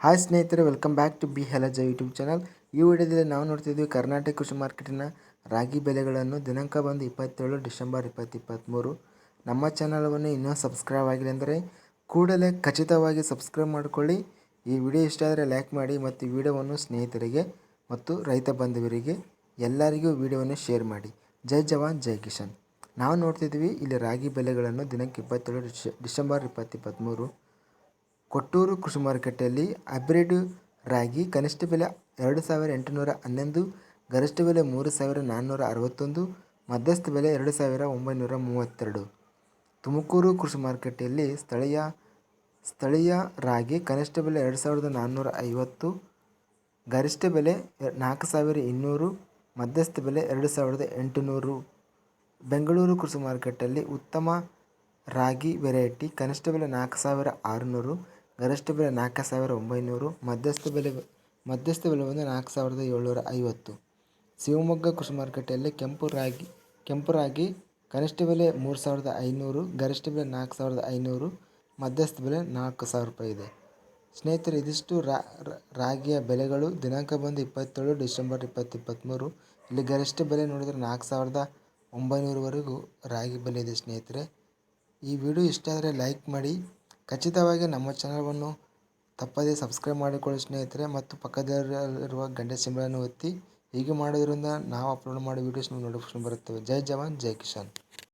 Hi ಸ್ನೇಹಿತರೆ welcome back to B ಹೆಲಜ YouTube channel ಈ ವಿಡಿಯೋದಲ್ಲಿ ನಾವು ನೋಡ್ತಿದ್ದೀವಿ ಕರ್ನಾಟಕ ಕೃಷಿ ಮಾರ್ಕೆಟಿನ ರಾಗಿ ಬೆಲೆಗಳನ್ನು ದಿನಾಂಕ ಬಂದು ಇಪ್ಪತ್ತೇಳು ಡಿಸೆಂಬರ್ ಇಪ್ಪತ್ತು ಇಪ್ಪತ್ತ್ಮೂರು ನಮ್ಮ ಚಾನಲನ್ನು ಇನ್ನೂ ಸಬ್ಸ್ಕ್ರೈಬ್ ಆಗಿಲ್ಲ ಅಂದರೆ ಕೂಡಲೇ ಖಚಿತವಾಗಿ ಸಬ್ಸ್ಕ್ರೈಬ್ ಮಾಡಿಕೊಳ್ಳಿ. ಈ ವಿಡಿಯೋ ಇಷ್ಟ ಆದರೆ ಲೈಕ್ ಮಾಡಿ ಮತ್ತು ವಿಡಿಯೋವನ್ನು ಸ್ನೇಹಿತರಿಗೆ ಮತ್ತು ರೈತ ಬಾಂಧವರಿಗೆ ಎಲ್ಲರಿಗೂ ವಿಡಿಯೋವನ್ನು ಶೇರ್ ಮಾಡಿ. ಜೈ ಜವಾನ್, ಜೈ ಕಿಶನ್ ನಾವು ನೋಡ್ತಿದ್ವಿ ಇಲ್ಲಿ ರಾಗಿ ಬೆಲೆಗಳನ್ನು ದಿನಕ್ಕೆ ಇಪ್ಪತ್ತೇಳು ಡಿಸೆಂಬರ್ ಇಪ್ಪತ್ತು ಇಪ್ಪತ್ತ್ಮೂರು ಕೊಟ್ಟೂರು ಕೃಷಿ ಮಾರುಕಟ್ಟೆಯಲ್ಲಿ ಹೈಬ್ರಿಡ್ ರಾಗಿ ಕನಿಷ್ಠ ಬೆಲೆ ಎರಡು ಸಾವಿರದ ಎಂಟುನೂರ ಹನ್ನೊಂದು, ಗರಿಷ್ಠ ಬೆಲೆ ಮೂರು ಸಾವಿರ ನಾನ್ನೂರ ಅರವತ್ತೊಂದು, ಮಧ್ಯಸ್ಥ ಬೆಲೆ ಎರಡು ಸಾವಿರ ಒಂಬೈನೂರ ಮೂವತ್ತೆರಡು. ತುಮಕೂರು ಕೃಷಿ ಮಾರುಕಟ್ಟೆಯಲ್ಲಿ ಸ್ಥಳೀಯ ಸ್ಥಳೀಯ ರಾಗಿ ಕನಿಷ್ಠ ಬೆಲೆ ಎರಡು ಸಾವಿರದ ನಾನ್ನೂರ ಐವತ್ತು, ಗರಿಷ್ಠ ಬೆಲೆ ನಾಲ್ಕು ಸಾವಿರ ಇನ್ನೂರು, ಮಧ್ಯಸ್ಥ ಬೆಲೆ ಎರಡು ಸಾವಿರದ ಎಂಟುನೂರು. ಬೆಂಗಳೂರು ಕೃಷಿ ಮಾರುಕಟ್ಟೆಯಲ್ಲಿ ಉತ್ತಮ ರಾಗಿ ವೆರೈಟಿ ಕನಿಷ್ಠ ಬೆಲೆ ನಾಲ್ಕು ಸಾವಿರ ಆರುನೂರು ಗರಿಷ್ಠ ಬೆಲೆ ನಾಲ್ಕು ಸಾವಿರ ಒಂಬೈನೂರು, ಮಧ್ಯಸ್ಥ ಬೆಲೆ ಮಧ್ಯಸ್ಥ ಬೆಲೆ ಬಂದು ನಾಲ್ಕು ಸಾವಿರದ ಏಳ್ನೂರ ಐವತ್ತು ಶಿವಮೊಗ್ಗ ಕೃಷಿ ಮಾರುಕಟ್ಟೆಯಲ್ಲಿ ಕೆಂಪು ರಾಗಿ ಕೆಂಪು ರಾಗಿ ಕನಿಷ್ಠ ಬೆಲೆ ಮೂರು ಸಾವಿರದ ಐನೂರು, ಗರಿಷ್ಠ ಬೆಲೆ ನಾಲ್ಕು ಸಾವಿರದ ಐನೂರು, ಮಧ್ಯಸ್ಥ ಬೆಲೆ ನಾಲ್ಕು ಸಾವಿರ ರೂಪಾಯಿ ಇದೆ. ಸ್ನೇಹಿತರೆ, ಇದಿಷ್ಟು ರಾಗಿಯ ಬೆಲೆಗಳು ದಿನಾಂಕ ಬಂದು ಇಪ್ಪತ್ತೇಳು ಡಿಸೆಂಬರ್ ಇಪ್ಪತ್ತು ಇಪ್ಪತ್ತ್ಮೂರು ಇಲ್ಲಿ ಗರಿಷ್ಠ ಬೆಲೆ ನೋಡಿದರೆ ನಾಲ್ಕು ಸಾವಿರದ ಒಂಬೈನೂರವರೆಗೂ ರಾಗಿ ಬೆಲೆ ಇದೆ ಸ್ನೇಹಿತರೆ. ಈ ವಿಡಿಯೋ ಇಷ್ಟ ಆದರೆ ಲೈಕ್ ಮಾಡಿ ಖಚಿತವಾಗಿ ನಮ್ಮ ಚಾನಲ್ವನ್ನು ತಪ್ಪದೇ ಸಬ್ಸ್ಕ್ರೈಬ್ ಮಾಡಿಕೊಳ್ಳಿ ಸ್ನೇಹಿತರೆ ಮತ್ತು ಪಕ್ಕದಲ್ಲಿರುವ ಗಂಟೆ ಸಿಂಬಲನ್ನು ಒತ್ತಿ ಹೀಗೆ ಮಾಡೋದ್ರಿಂದ ನಾವು ಅಪ್ಲೋಡ್ ಮಾಡೋ ವೀಡಿಯೋಸ್ ನಿಮಗೆ ನೋಟಿಫಿಕೇಶನ್ ಬರುತ್ತವೆ. ಜೈ ಜವಾನ್, ಜೈ ಕಿಶನ್